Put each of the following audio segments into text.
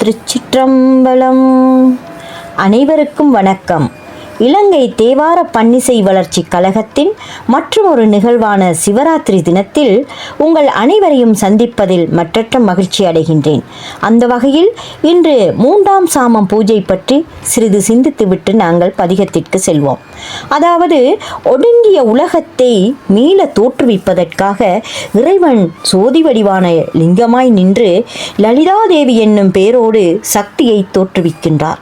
திருச்சிற்றம்பலம். அனைவருக்கும் வணக்கம். இலங்கை தேவார பன்னிசை வளர்ச்சி கழகத்தின் மற்றும் ஒரு நிகழ்வான சிவராத்திரி தினத்தில் உங்கள் அனைவரையும் சந்திப்பதில் மற்றற்ற மகிழ்ச்சி அடைகின்றேன். அந்த வகையில் இன்று மூன்றாம் சாமம் பூஜை பற்றி சிறிது சிந்தித்துவிட்டு நாங்கள் பதிகத்திற்கு செல்வோம். அதாவது ஒடுங்கிய உலகத்தை மீள தோற்றுவிப்பதற்காக இறைவன் சோதி வடிவான லிங்கமாய் நின்று லலிதாதேவி என்னும் பேரோடு சக்தியை தோற்றுவிக்கின்றார்.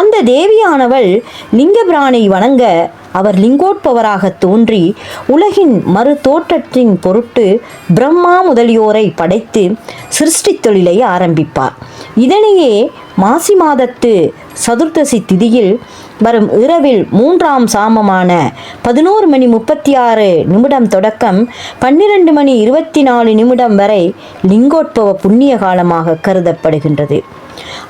அந்த தேவியானவள் லிங்கபிரானை வணங்க அவர் லிங்கோட்பவராக தோன்றி உலகின் மறு தோற்றத்தின் பொருட்டு பிரம்மா முதலியோரை படைத்து சிருஷ்டி தொழிலை ஆரம்பிப்பார். இதனையே மாசி மாதத்து சதுர்தசி திதியில் வரும் இரவில் மூன்றாம் சாமமான பதினோரு மணி முப்பத்தி ஆறு நிமிடம் தொடக்கம் பன்னிரண்டு மணி இருபத்தி நாலு நிமிடம் வரை லிங்கோட்பவ புண்ணிய காலமாக கருதப்படுகின்றது.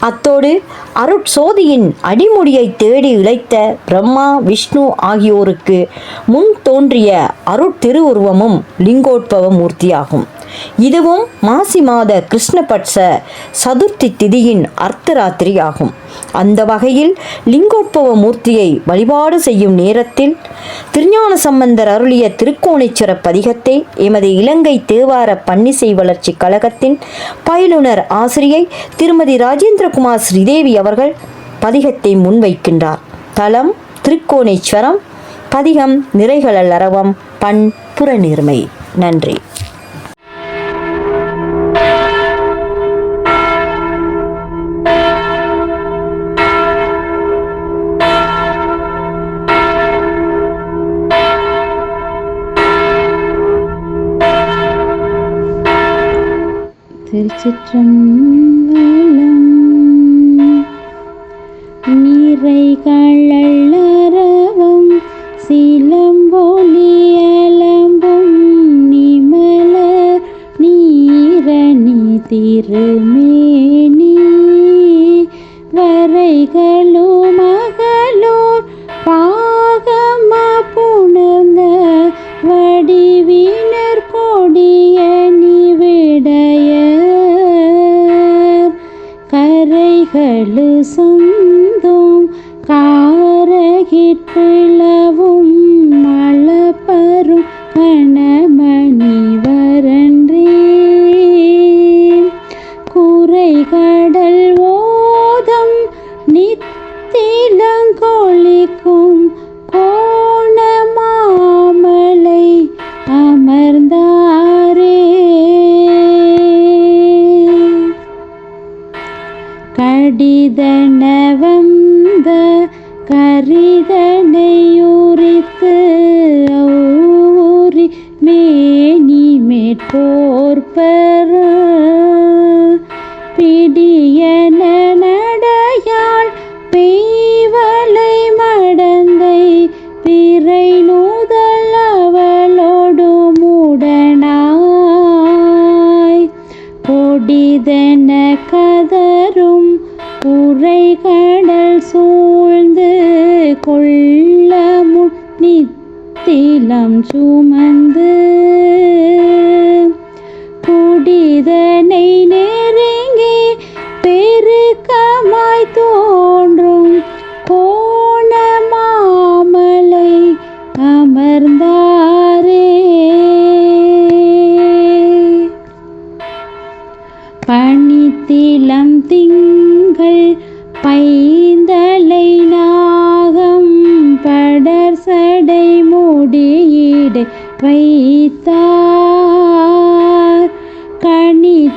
அத்தோடு அருட்சோதியின் அடிமுடியை தேடி இழைத்த பிரம்மா விஷ்ணு ஆகியோருக்கு முன் தோன்றிய அருட்திருவுருவமும் லிங்கோட்பவ மூர்த்தியாகும் இதுவும் மாசி மாத கிருஷ்ணபட்ச சதுர்த்தி திதியின் அர்த்தராத்திரி ஆகும் அந்த வகையில் லிங்கோட்பவ மூர்த்தியை வழிபாடு செய்யும் நேரத்தில் திருஞான சம்பந்தர் அருளிய திருக்கோணேஸ்வர பதிகத்தை எமது இலங்கை தேவார பன்னிசை வளர்ச்சி கழகத்தின் பயிலுனர் ஆசிரியை திருமதி ராஜேந்திரகுமார் ஸ்ரீதேவி அவர்கள் பதிகத்தை முன்வைக்கின்றார். தலம் திருக்கோணேஸ்வரம் பதிகம் நிறைகளல் அரவம் பண் புறநீர்மை. நன்றி. திருச்சிற்றம்பலம். நீரைகளரவம் சிலம்பொலியலம்பும் நிமலர் நீரணி திருமேனி. வரைகள கடிதன வந்த கரிதனையுரித்து ஊரி மேனி மேற்போர்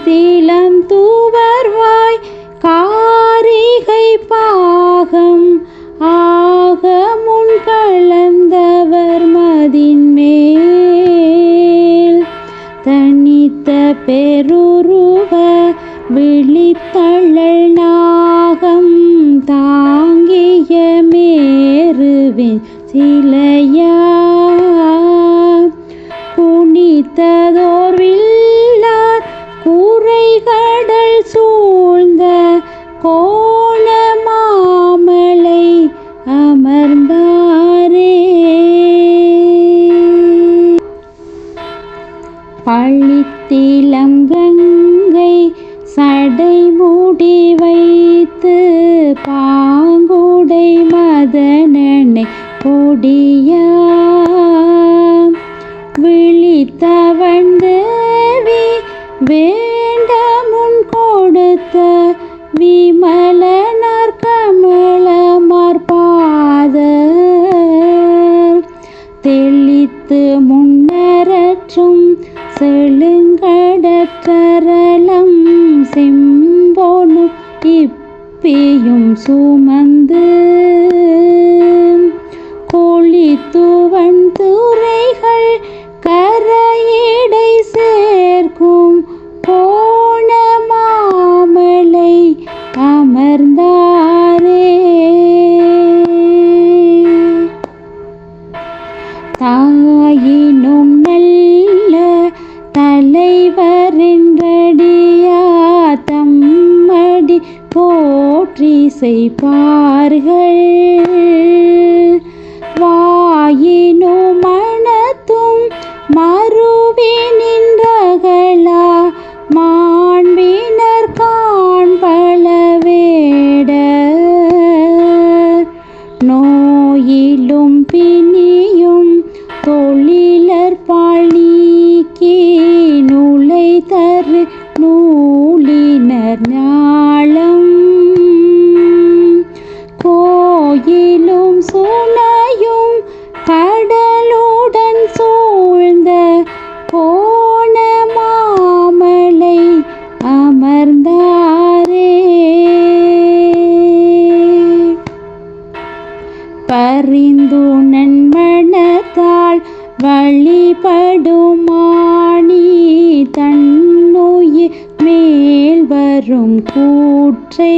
கனித்திலம் தூவர்வாய் காரிகை பாகம் ஆக முன் கலந்தவர் மதின்மேல் தனித்த பெருருவ விழித்தழல் நாகம் தாங்கிய மேருவின் சில வழிபடுமானி தன்னுயிர் மேல் வரும் கூற்றை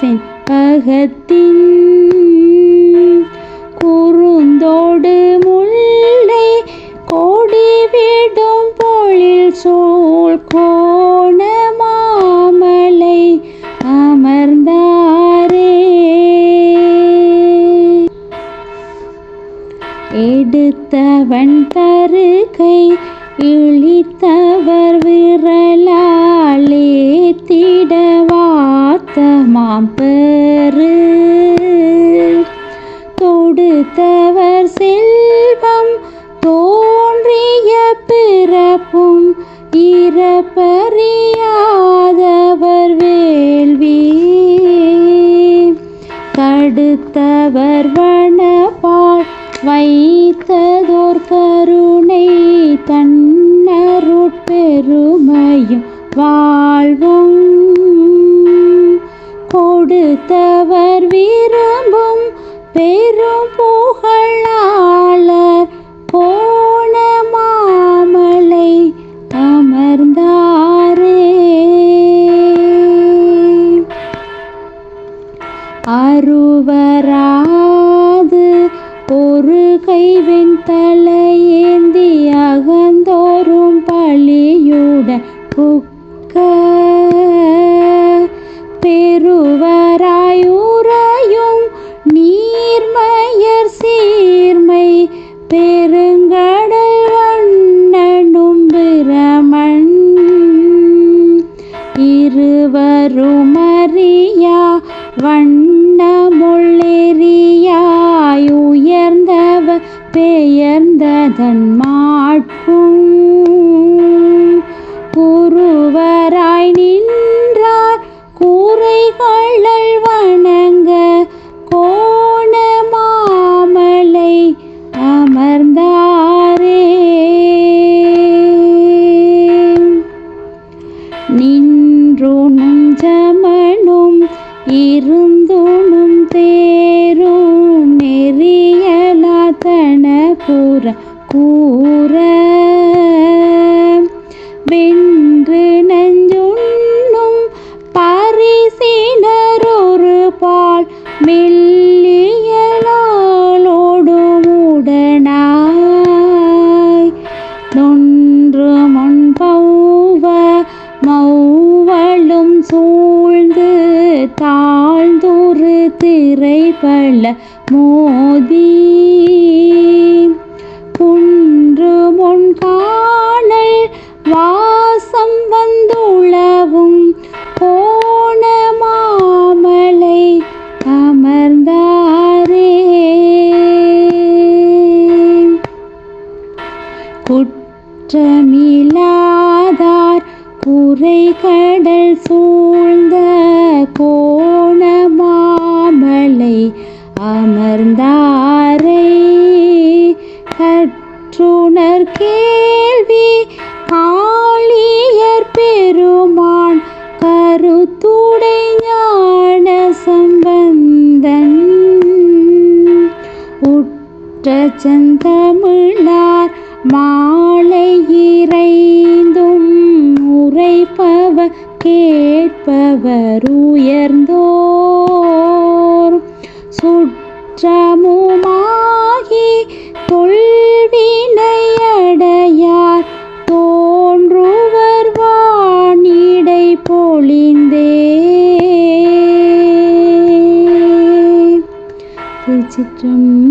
அரசன் அகத்தின் குறுந்தோடு முல்லை கோடி விடும் பொழில் சோல் கோண கொடுத்தவர் செல்வம் தோன்றிய பிறப்பும் இறப்பறியாதவர் வேள்வி. தடுத்தவர் வனபால் வைத்ததோர் கருணை தன்னருட்பெருமையும் வாழ்வும். கொடுத்தவர் வீர ஒரு கைவின் தலையேந்தி அகந்தோறும் பழியுடன் புக்க. பெருவராயுறையும் நீர்மயர் சீர்மை பெருங்கடல் வண்ணனும் பிரமன். இருவரும் அறியா வண்ணமுள்ளெறி பெயர்ந்ததன் மாட்பும் mil மாலை இறைந்தும் உரைப்பவர் கேட்பவர் உயர்ந்தோர் சுற்றமுமாகி தொல்வினையடையார் தோன்றுவர் வானிடை பொழிந்தே. திருச்சிற்றம்